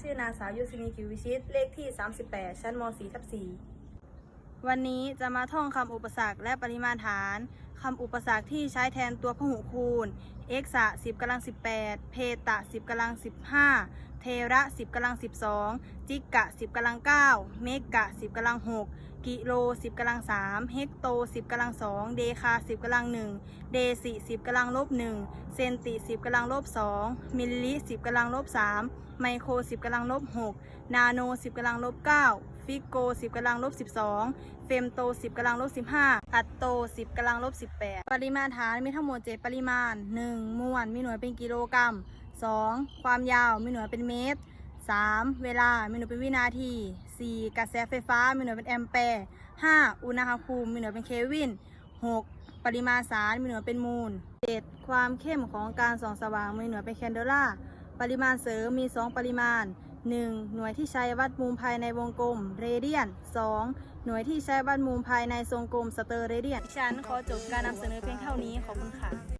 ชื่อนางสาวยุสินีกิววิชิต เลขที่ 38 ชั้นม .4 ทับ4วันนี้จะมาท่องคำอุปสรรคและปริมาณฐานคำอุปสรรคที่ใช้แทนตัวพหูคูณ x ะ10กำลัง18 เพตะ 10กำลัง15 เทระ 10กำลัง12 จิกกะ 10กำลัง9 เมกะ 10กำลัง6 กิโล 10กำลัง3เฮกโต 10กำลัง2เดคา 10กำลัง1เดซิ10กำลังลบ1เซนติ 10กำลังลบ2มิลลิ 10กำลังลบ3ไมโคร 10กำลังลบ6นาโน 10กำลังลบ9ฟิโก 10กำลังลบ12 เฟมโต 10กำลังลบ15 อัตโต 10กำลังลบ18 ปริมาณฐานมีทั้งหมด 7 ปริมาณ 1. มวลมีหน่วยเป็นกิโลกรัม 2. ความยาวมีหน่วยเป็นเมตร 3. เวลามีหน่วยเป็นวินาที 4. กระแสไฟฟ้ามีหน่วยเป็นแอมแปร์ 5. อุณหภูมิมีหน่วยเป็นเคลวิน 6. ปริมาณสารมีหน่วยเป็นมูล 7. ความเข้มของการส่องสว่างมีหน่วยเป็นแคนเดล่า ปริมาณเสริมมี 2 ปริมาณ 1. หน่วยที่ใช้วัดมุมภายในวงกลมเรเดียน 2. หน่วยที่ใช้วัดมุมภายในทรงกลมสเตอร์เรเดียนฉันขอจบการนำเสนอเพียงเท่านี้ขอบคุณค่ะ